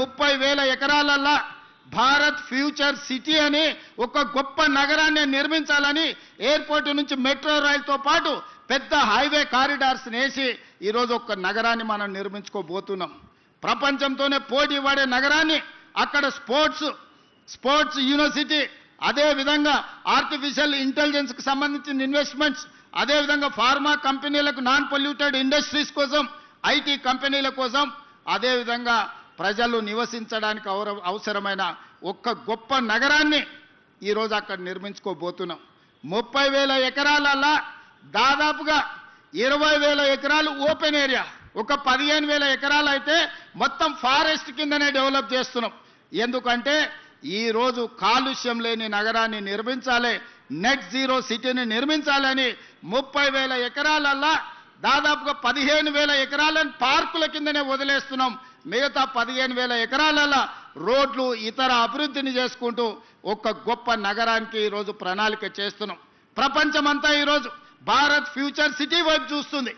ముప్పై వేల ఎకరాలల్లా Bharat future city అని ఒక గొప్ప నగరాన్ని నిర్మించాలని ఎయిర్పోర్ట్ నుంచి మెట్రో రైల్తో పాటు పెద్ద హైవే కారిడార్స్ నేసి ఈరోజు ఒక నగరాన్ని మనం నిర్మించుకోబోతున్నాం. ప్రపంచంతోనే పోటీ పడే నగరాన్ని అక్కడ స్పోర్ట్స్ స్పోర్ట్స్ యూనివర్సిటీ అదేవిధంగా ఆర్టిఫిషియల్ ఇంటెలిజెన్స్కి సంబంధించిన ఇన్వెస్ట్మెంట్స్ అదే విధంగా ఫార్మా కంపెనీలకు నాన్ పొల్యూటెడ్ ఇండస్ట్రీస్ కోసం ఐటీ కంపెనీల కోసం అదేవిధంగా ప్రజలు నివసించడానికి అవసరమైన ఒక్క గొప్ప నగరాన్ని ఈరోజు అక్కడ నిర్మించుకోబోతున్నాం. ముప్పై వేల ఎకరాలల్లా దాదాపుగా ఇరవై వేల ఎకరాలు ఓపెన్ ఏరియా. ఒక పదిహేను వేల ఎకరాలు అయితే మొత్తం ఫారెస్ట్ కిందనే డెవలప్ చేస్తున్నాం. ఎందుకంటే ఈరోజు కాలుష్యం లేని నగరాన్ని నిర్మించాలి నెట్ జీరో సిటీని నిర్మించాలని ముప్పై వేల ఎకరాలల్లా దాదాపుగా పదిహేను వేల ఎకరాలను పార్కుల కిందనే వదిలేస్తున్నాం. మిగతా పదిహేను వేల ఎకరాలలో రోడ్లు ఇతర అభివృద్ధిని చేసుకుంటూ ఒక గొప్ప నగరానికి ఈరోజు ప్రణాళిక చేస్తున్నాం. ప్రపంచమంతా ఈరోజు భారత్ ఫ్యూచర్ సిటీ వైపు చూస్తుంది.